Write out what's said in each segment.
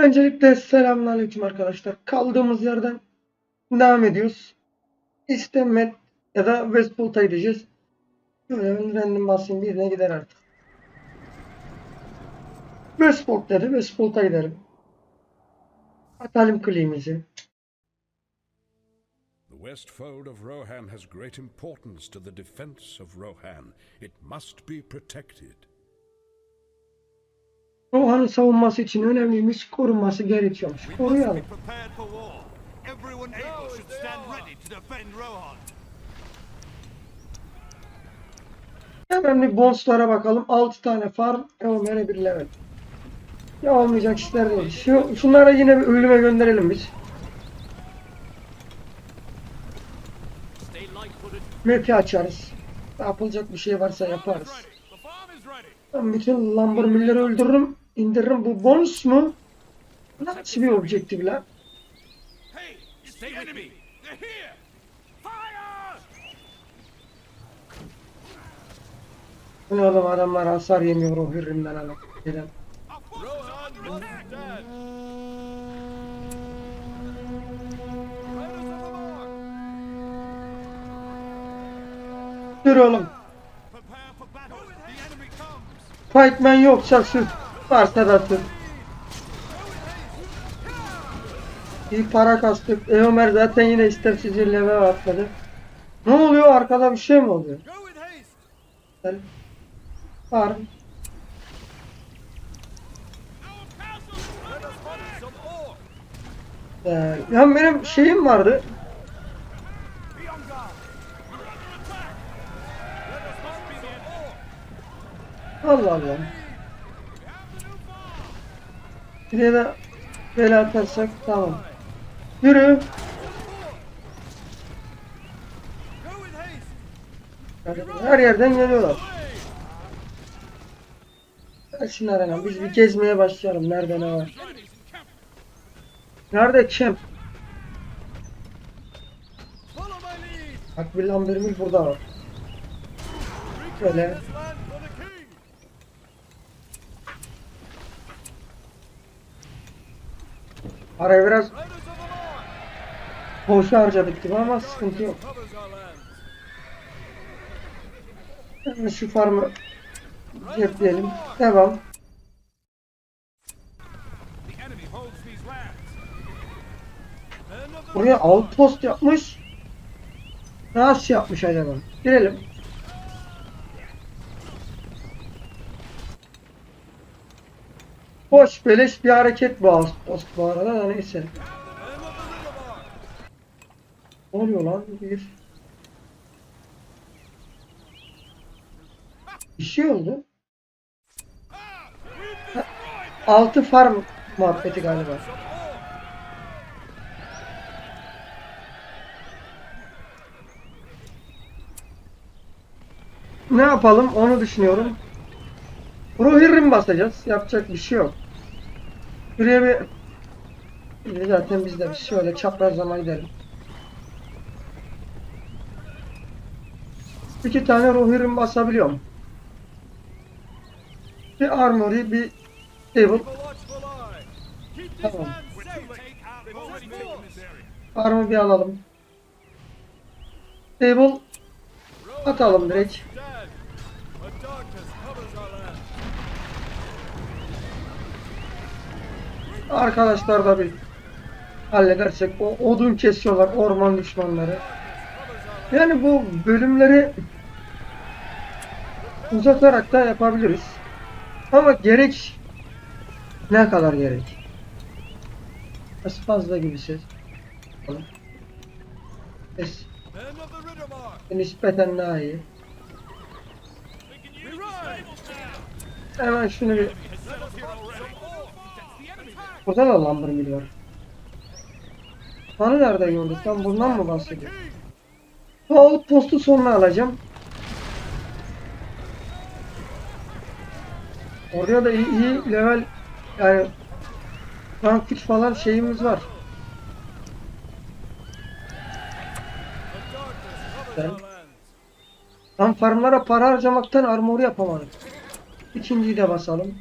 Öncelikle selamünaleyküm arkadaşlar. Kaldığımız yerden devam ediyoruz. İstemet ya da Westport'a gideceğiz. Şöyle ben random basayım birine gider artık. Westport dedi. Westport'a gidelim. Atalım kliğimizi. West fold of Rohan has great importance to the defense of Rohan. It must be protected. Rohan'ın savunması için önemliymiş. Korunması gerekiyormuş. Koruyalım. bir bonuslara bakalım. 6 tane farm. Ömer'e bir level. Ya olmayacak işler değil. Şu, şunlara yine bir ölüme gönderelim biz. Map'i açarız. Yapılacak bir şey varsa yaparız. Ben bütün Lamborghini'leri öldürürüm. İndiririm. Bu bonus mu? Nasıl bir objektif lan? Ne oğlum adamlar hasar yemiyor o hürrimden alıp. Dur oğlum. Fightman yoksa sür. Varsa da. İyi para kastık. E Ömer zaten yine istemsizce level atladı. Ne oluyor? Arkada bir şey mi oluyor? Gel. Var. Ee, ya benim şeyim vardı. Be on De böyle atarsak tamam. Yürü. Her yerden geliyorlar. Gelsinler hemen. Biz bir gezmeye başlayalım. Nerede ne var? Nerede lead. Bak lamberimiz burada var. Şöyle. Parayı biraz boşa harcadık gibi ama sıkıntı yok. şu farmı cepleyelim. Devam. Buraya outpost yapmış. Nasıl yapmış acaba? Girelim. Boş beleş bir hareket bu outpost bu arada da neyse. Ne oluyor lan? Bir. Bir şey oldu. Altı farm muhabbeti galiba. Ne yapalım onu düşünüyorum. Rohirrim basacağız. Yapacak bir şey yok. Şuraya bir... Bir Zaten biz de şöyle çaprazlama gidelim. İki tane Rohirrim basabiliyorum. Bir Armory, bir these Tamam. Farmı bir alalım. Table atalım direkt. Arkadaşlar da bir halledersek o odun kesiyorlar orman düşmanları. Yani bu bölümleri uzatarak da yapabiliriz. Ama gerek ne kadar gerek? Biraz fazla gibi ses. Ses nispeten daha iyi. Hemen şunu bir Burada da Lamborghini var. Bana nerede gördük lan bundan mı bahsediyor? Bu outpost'u sonra alacağım. Orada da iyi, iyi level yani güç falan şeyimiz var. Ben-. Lan farmlara para harcamaktan armor yapamadık. İkinciyi de basalım.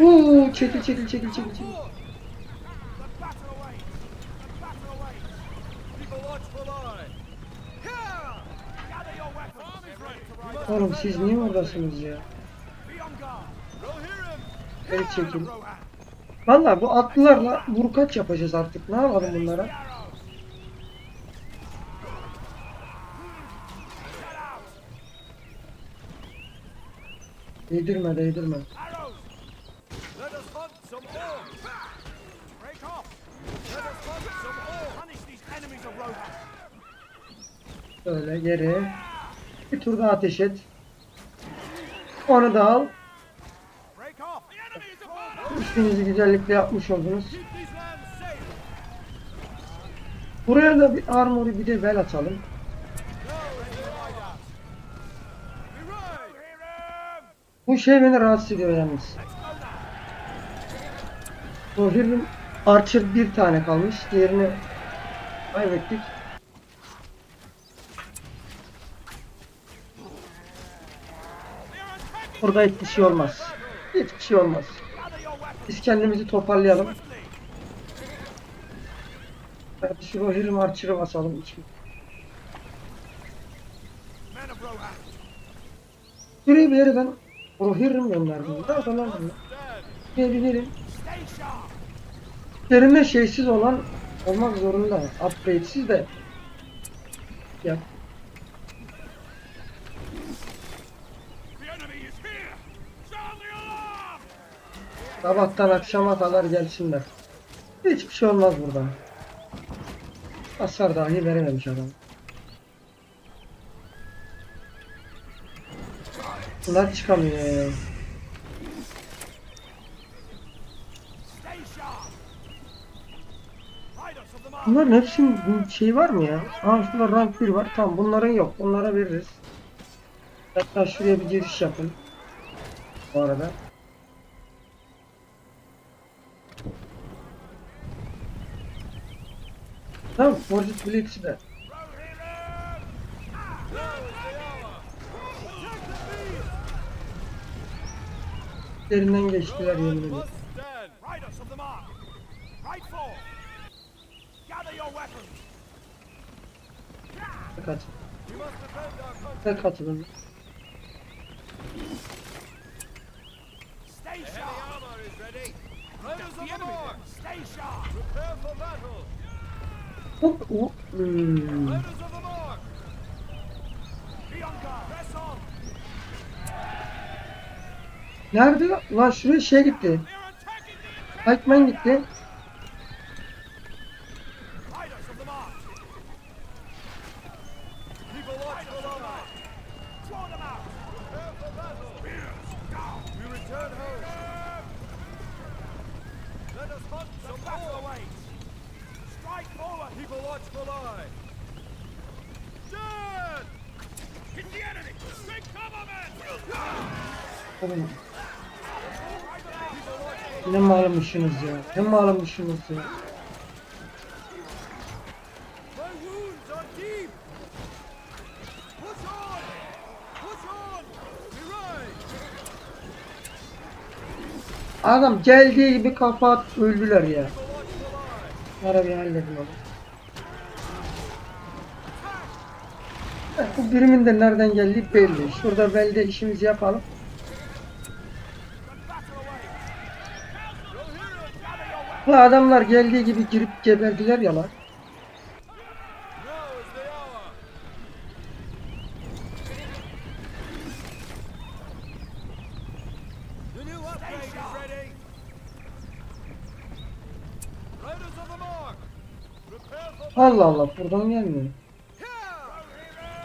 Uuu çekil çekil çekil çekil çekil. Oğlum siz niye oradasınız ya? Geri çekil. Valla bu atlılarla vurkaç yapacağız artık. Ne yapalım bunlara? Of Rohan. Böyle geri. Bir tur daha ateş et. Onu da al. İşinizi güzellikle yapmış oldunuz. Buraya da bir armory bir de bel atalım. Bu şey beni rahatsız ediyor yalnız. Rohirrim Archer bir tane kalmış. Diğerini kaybettik. Burada hiçbir şey olmaz. Hiçbir şey olmaz. Biz kendimizi toparlayalım. Hadi şu Rohirrim Archer'ı basalım. için. Şuraya bir yere ben Rohirrim gönderdim. Gelin. Stay sharp. Üzerinde şeysiz olan olmak zorunda. Upgrade'siz de. Yap. Sabahtan akşama kadar gelsinler. Hiçbir şey olmaz buradan. Hasar dahi verememiş adam. Bunlar çıkamıyor. Bunların hepsinin şey var mı ya? Aa şurada rank 1 var. Tamam bunların yok. Bunlara veririz. Hatta şuraya bir giriş yapın. Bu arada. Tamam, Forged Blitz'i de. Rohirrim. Now is the hour! Protect the beast! Üzerinden geçtiler yemin ederim. Must stand! Riders of the Nerede? Lan şuraya şey gitti. Pikeman gitti. Riders of the mark. Keep a watchful eye! Draw them out. Prepare for battle! Spears down. We return home! Let us hunt The some battle orcs! awaits. Strike forward. Keep a watchful eye! Stand! Hit the enemy. Take cover, men. Oğlum. Ne malmışsınız ya? Ne malmışsınız ya? Adam geldiği gibi kafa at öldüler ya. Keep a watchful eye! Ara bir halledin onu. Eh, Bu birimin de nereden geldiği belli. Şurada belde işimizi yapalım. Bu adamlar geldiği gibi girip geberdiler ya lan. Allah Allah buradan gelmiyor.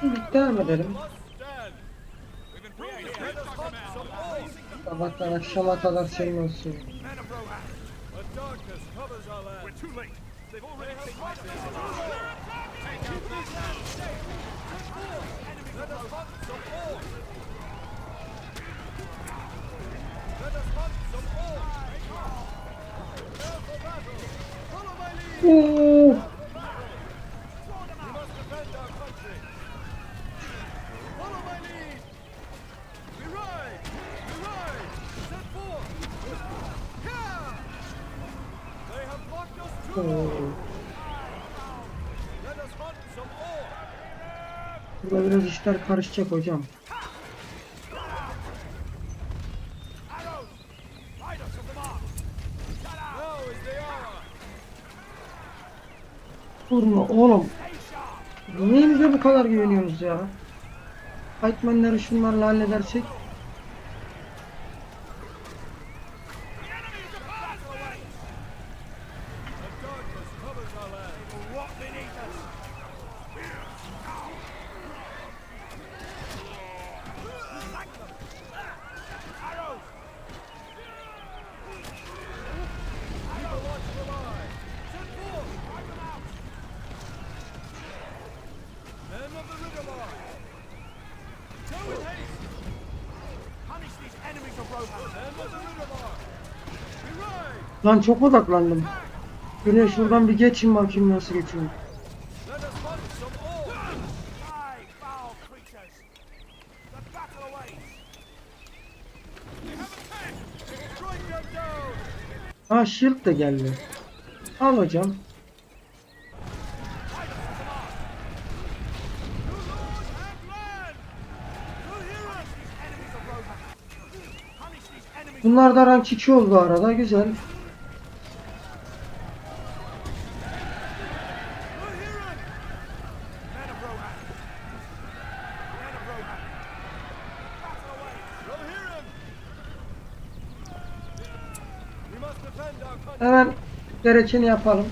Şimdi devam edelim. Sabahtan akşama kadar senin olsun. Too late. They've already They taken my position. Keep these lands safe! Let us hunt some orcs! Let us hunt some orcs! Prepare for battle! Follow my lead! Burada biraz işler karışacak hocam. Vurma oğlum. Sharp! Neyimize bu kadar güveniyorsunuz ya? Fightmanları şunlarla halledersek. Lan çok odaklandım. Güneş şuradan bir geçin bakayım nasıl down. Ha shield de geldi. Al hocam. Bunlar da rank 2 oldu arada güzel. Hemen gerekeni yapalım.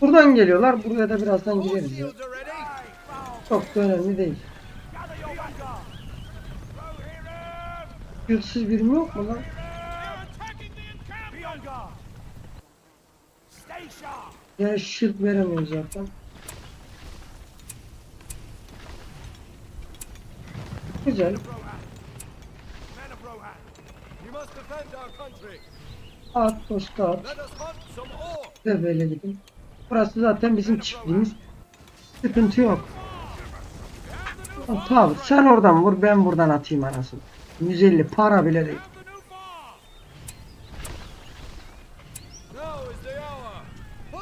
Buradan geliyorlar. Buraya da birazdan gireriz ya. Çok da önemli değil. Shieldsiz birim yok mu lan? Yani shield veremiyoruz zaten. Güzel. Rohan! Men of Rohan! We must defend our country. At posta at. De böyle gidin. Burası zaten bizim çiftliğimiz. Sıkıntı yok. Tabi sen oradan vur ben buradan atayım anasını. 150 para bile değil.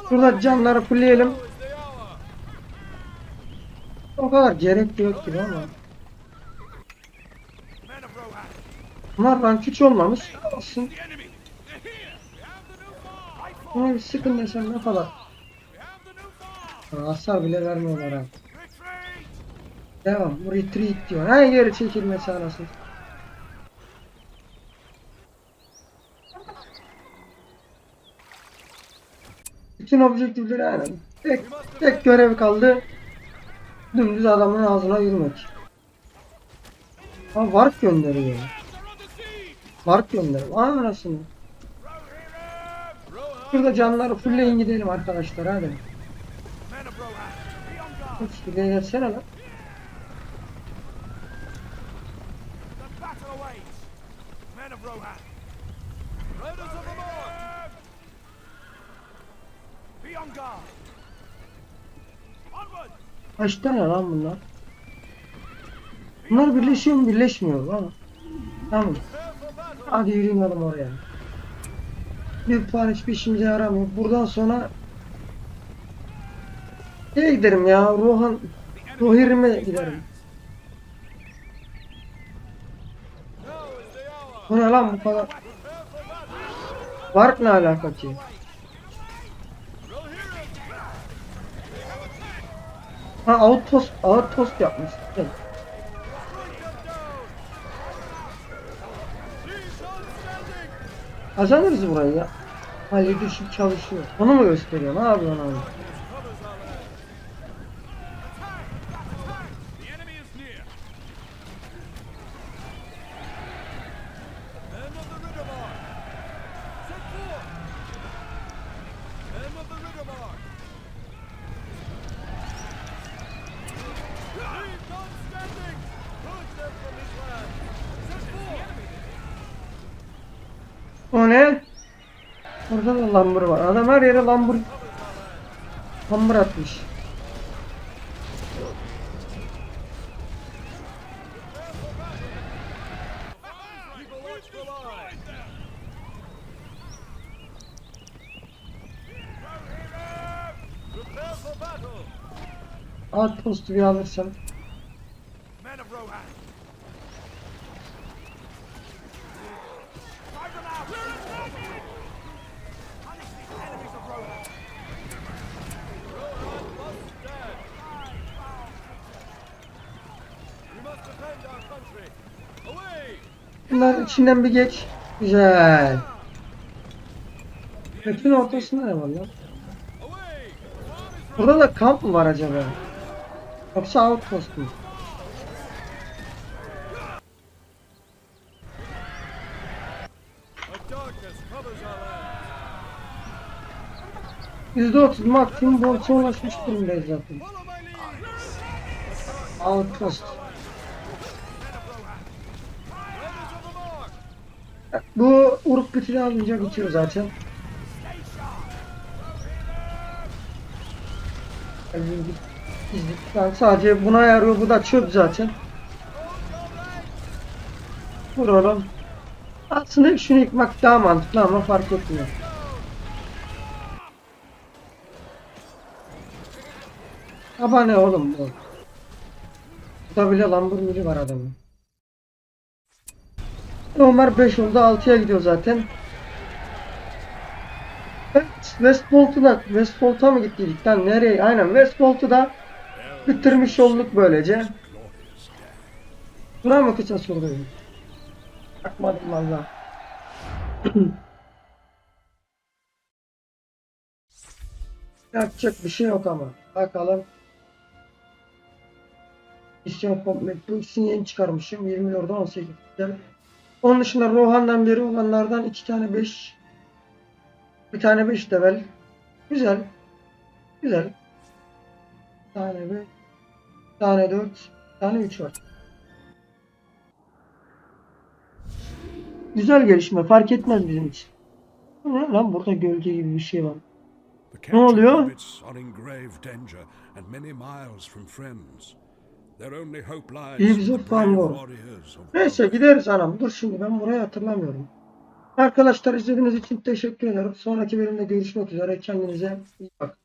Şurada camları hour. O kadar gerek yok gibi ama. Men of Rohan! Bunlar rank hiç olmamış. Olsun. Ama bir sıkın desem ne kadar. Hasar bile vermiyorlar. Retreat! Devam. Retreat diyor. Ha geri çekilmesi anasını. Bütün objektifleri aynen. Tek, tek görev kaldı. Dümdüz adamın ağzına yürümek. Ha warp gönderiyor. Gönderiyor. Aa anasını. Rohirrim! Rohan. Şurada canları fullleyin gidelim arkadaşlar hadi. Hiç bir gelsene lan. Mark. Kaç tane lan bunlar? Bunlar birleşiyor mu birleşmiyor ama. Tamam. Hadi yürüyün oğlum oraya. Büyük puan hiçbir işimize yaramıyor. Buradan sonra Nereye giderim ya? Rohan Rohirrim'e giderim. Bu ne lan bu kadar? Warp ne alaka ki? Ha outpost, outpost yapmış. Evet. Kazanırız burayı ya. Halil çalışıyor. Onu mu gösteriyor? Ne yapıyor onu? Covers Burada da lambur var. Adam her yere lambur lambur atmış. Alt postu bir alırsam. Bunlar içinden bir geç. Güzel. Map'in ortasında ne var lan? Burada da kamp mı var acaba? Yoksa outpost mu? A darkness covers our land. %30 maksimum borca ulaşmış durumdayız zaten. Outpost. Riders of the mark. Bu uruk bütünü alınca bitiyor zaten. Yani sadece buna yarıyor. Bu da çöp zaten. Vuralım. Aslında şunu yıkmak daha mantıklı ama fark etmiyor. Aba ne oğlum bu? Burada bile Lamborghini var adamın. Ömer 5 oldu 6'ya gidiyor zaten. Evet Westbolt'u da Westbolt'a mı gittiydik lan nereye? Aynen Westbolt'u da bitirmiş olduk böylece. Buna mı kısa sordum? Bakmadım valla. Yapacak bir şey yok ama. Bakalım. İsyan komplet. Bu ikisini yeni çıkarmışım. 20 orada 18. Güzel. Onun dışında Rohan'dan beri olanlardan iki tane 5. Bir tane 5 level. Güzel. Güzel. Bir tane 5. Bir tane 4. Bir tane 3 var. Güzel gelişme. Fark etmez bizim için. Ne lan burada gölge gibi bir şey var. Ne oluyor? Warriors of Neyse gideriz anam. Dur şimdi ben burayı hatırlamıyorum. Arkadaşlar izlediğiniz için teşekkür ederim. Sonraki bölümde görüşmek üzere. Kendinize iyi bakın.